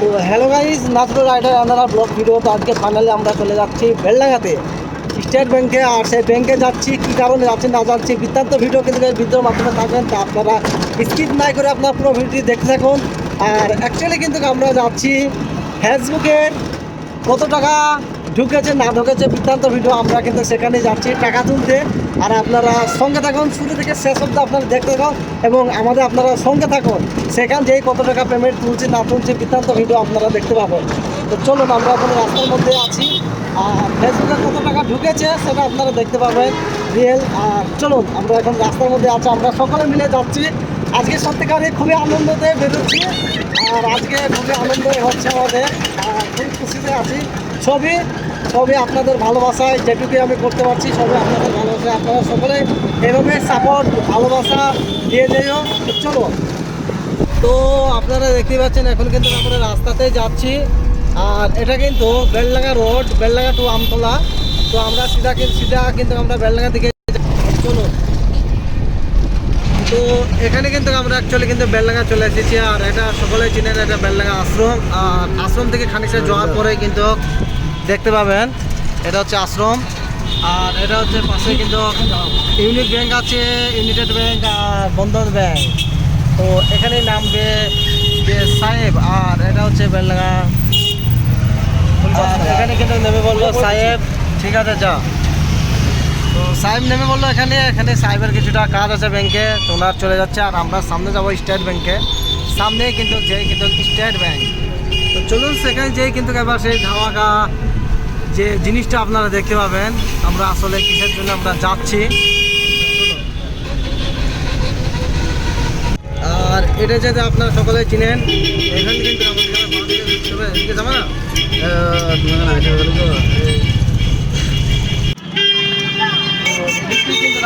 তো hello guys নাচরো rider আন্দারা ব্লগ ভিডিও তো আজকে ফাইনালি আমরা চলে যাচ্ছি বেলডাঙ্গাতে। স্টেট ব্যাংকে আর সেই ব্যাংকে যাচ্ছি, কী কারণে যাচ্ছি না যাচ্ছি বৃত্তান্ত ভিডিও কিন্তু ভিডিওর মাধ্যমে থাকবেন। তা আপনারা স্কিপ নাই করে আপনার পুরো ভিডিওটি দেখতে থাকুন। আর অ্যাকচুয়ালি কিন্তু আমরা যাচ্ছি ফেসবুকের। কত টাকা? ঢুকেছে, না ঢুকেছে বৃত্তান্ত ভিডিও আমরা কিন্তু সেখানে যাচ্ছি। টাকা তুলতে। আর আপনারা সঙ্গে থাকুন, শুরু থেকে শেষ অব্দি আপনারা দেখতে থাকুন এবং আমাদের আপনারা সঙ্গে থাকুন। সেখান যেই কত টাকা পেমেন্ট তুলছে, না তুলছে বৃত্তান্ত ভিডিও আপনারা দেখতে পাবেন। তো চলুন, আমরা এখন রাস্তার মধ্যে আছি। আর ফেসবুকে কত টাকা ঢুকেছে সেটা আপনারা দেখতে পাবেন রিয়েল আর চলুন, আমরা এখন রাস্তার মধ্যে আছি। আমরা সকলে মিলে যাচ্ছি। আজকে সত্যিকারই খুবই আনন্দতে বেরোচ্ছি। আর আজকে খুবই আনন্দ হচ্ছে আমাদের। আর খুব খুশিতে আছি। ছবি ছবি আপনাদের ভালোবাসায় যেটুকু আমি করতে পারছি সবই আপনাদের ভালোবাসায় আপনারা সকলে এভাবে সাপোর্ট ভালোবাসা দিয়ে যাইও চলো। তো আপনারা দেখতে পাচ্ছেন, এখন কিন্তু আমরা রাস্তাতে যাচ্ছি। আর এটা কিন্তু বেলডাঙ্গা রোড, বেলডাঙ্গা টু আমতলা। তো আমরা সিধা সিধা কিন্তু আমরা বেলডাঙ্গা দিকে চলো। তো এখানে কিন্তু আমরা অ্যাকচুয়ালি কিন্তু বেলডাঙ্গা চলে এসেছি। আর এটা সকলে চিনেন, এটা বেলডাঙ্গা আশ্রম। আর আশ্রম থেকে খানিকটা যাওয়ার পরে কিন্তু দেখতে পাবেন। এটা হচ্ছে আশ্রম। আর এটা হচ্ছে পাশে কিন্তু ইউনিট ব্যাংক আছে, ইউনাইটেড ব্যাংক আর বন্ধন ব্যাংক। তো এখানে নামবে যে সাহেব, আর এটা হচ্ছে আর এখানে কিন্তু নেমে বলল সাহেব, ঠিক আছে, যা। তো সাহেব নেমে বলল এখানে এখানে সাহেবের কিছুটা কাজ আছে ব্যাংকে, তো ওনার চলে যাচ্ছে, আর আমরা সামনে যাব স্টেট ব্যাংকে। সামনে কিন্তু যেই কিন্তু স্টেট ব্যাংক। তো চলুন সেখানে যেই কিন্তু এবার সেই ধামাকা যে জিনিসটা আপনারা দেখতে পাবেন, আমরা আসলে কিসের জন্য আমরা যাচ্ছি। আর এটা যাতে আপনারা সকলে চিনেন, এখানে কিন্তু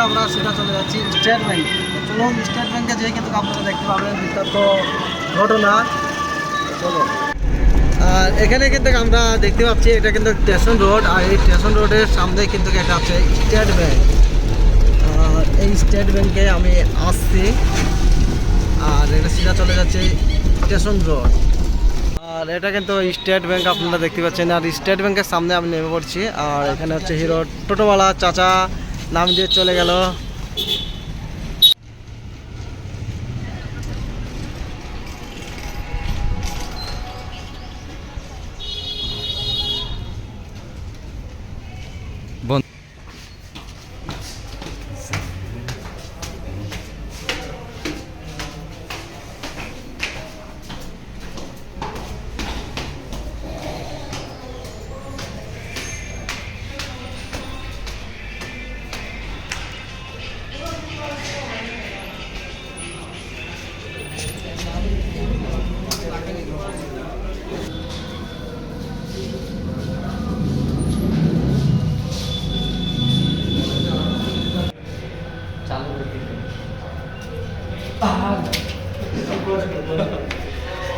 আমরা সেটা চলে যাচ্ছি, স্টেট ব্যাংক। চলুন, স্টেট ব্যাংকে যেয়ে কিন্তু আপনারা দেখতে পাবেন বৃত্তান্ত ঘটনা। চলো আর এখানে কিন্তু আমরা দেখতে পাচ্ছি, এটা কিন্তু স্টেশন রোড, আর এই স্টেশন রোডের সামনে কিন্তু এটা আছে স্টেট ব্যাংক। আর এই স্টেট ব্যাংকে আমি আসছি, আর এটা সিধা চলে যাচ্ছে স্টেশন রোড। আর এটা কিন্তু স্টেট ব্যাংক, আপনারা দেখতে পাচ্ছেন। আর স্টেট ব্যাংকের সামনে আমি নেমে পড়ছি, আর এখানে হচ্ছে হিরো টোটোওয়ালা চাচা নাম দিয়ে চলে গেল।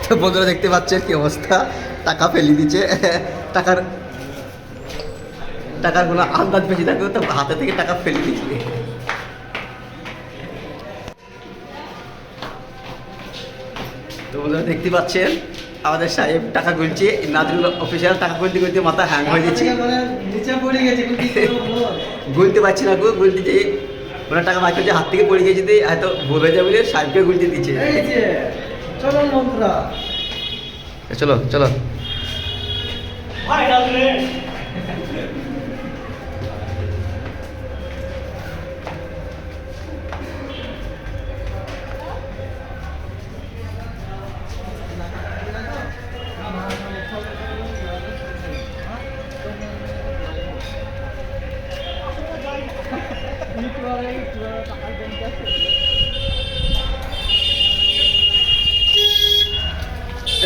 তো বন্ধুরা দেখতে পাচ্ছেন কি অবস্থা? টাকা ফেলে দিচ্ছে। টাকার টাকার কোনো আন্দাজ বেশি থাকবে তো হাতে থেকে টাকা ফেলে দিচ্ছে। তো বন্ধুরা দেখতে পাচ্ছেন আমাদের সাহেব টাকা গুনছে নাজরুল অফিসিয়াল টাকা গুনতে গুনতে মাথা হ্যাং হয়ে পড়ে গেছে গুনতে পারছি না গো গুনতে যে ওনার টাকা বাকি হচ্ছে হাত থেকে পড়ে গেছে দিয়ে হয়তো ভুল হয়ে যাবে বলে সাহেবকে গুলতে দিচ্ছে। চলো যে বন্ধুরা চলো চলো।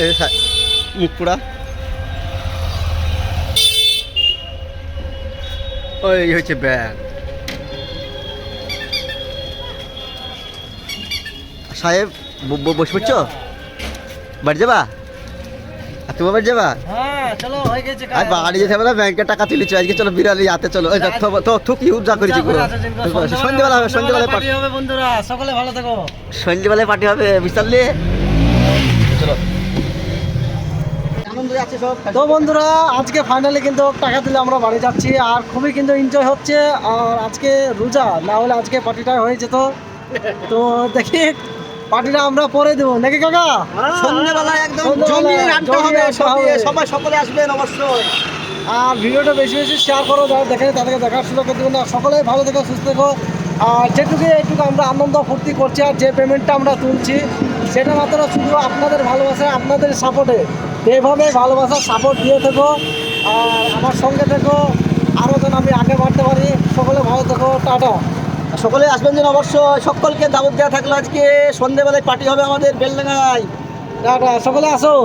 এই ওই হচ্ছে ব্যাগ। সাহেব বসে পড়ছো? বাড়ি যাবা? আর তোমার বাড়ি যাবা? হ্যাঁ আর বাড়ি যেতে হবে না টাকা তুলেছো আজকে চলো হাতে চলো। ওই তো- তো থুক ইউজ করেছি পুরো। সন্ধ্যেবেলা হবে সন্ধ্যেবেলায় পার্টি পার্টি হবে বন্ধুরা সকলে ভালো থাকো। সন্ধ্যেবেলায় পার্টি হবে বুঝতে চলো। আনন্দ যাচ্ছে সব। তো বন্ধুরা আজকে ফাইনালি কিন্তু টাকা দিলে আমরা বাড়ি যাচ্ছি আর খুবই কিন্তু এনজয় হচ্ছে। আর আজকে রোজা না হলে আজকে পার্টিটা হয়ে যেত। তো দেখি পার্টিটা আমরা পরে দেবো। নাকি কাকা? সন্ধ্যেবেলা একদম সন্ধ্যেবেলা জমিয়ে আড্ডা হবে সবাই সবাই সকলে আসবেন অবশ্যই। আর ভিডিওটা বেশি বেশি শেয়ার করো যারা দেখে তাদেরকে দেখার সুযোগ করে দেবেন আর সকলে ভালো থেকো সুস্থ থেকো। আর যেটুকু এটুকু আমরা আনন্দ ফুর্তি করছি আর যে পেমেন্টটা আমরা তুলছি সেটা মাত্র শুধু আপনাদের ভালোবাসা আপনাদের সাপোর্টে এইভাবে ভালোবাসা সাপোর্ট দিয়ে থেকো। আর আমার সঙ্গে থেকো। আরও যেন আমি আগে বাড়তে পারি। সকলে ভালো থেকো। টাটা। সকলে আসবেন যেন অবশ্যই সকলকে দাবত দেওয়া থাকল আজকে। সন্ধ্যেবেলায় পার্টি হবে আমাদের, বেলডাঙ্গায়। সকলে আসো।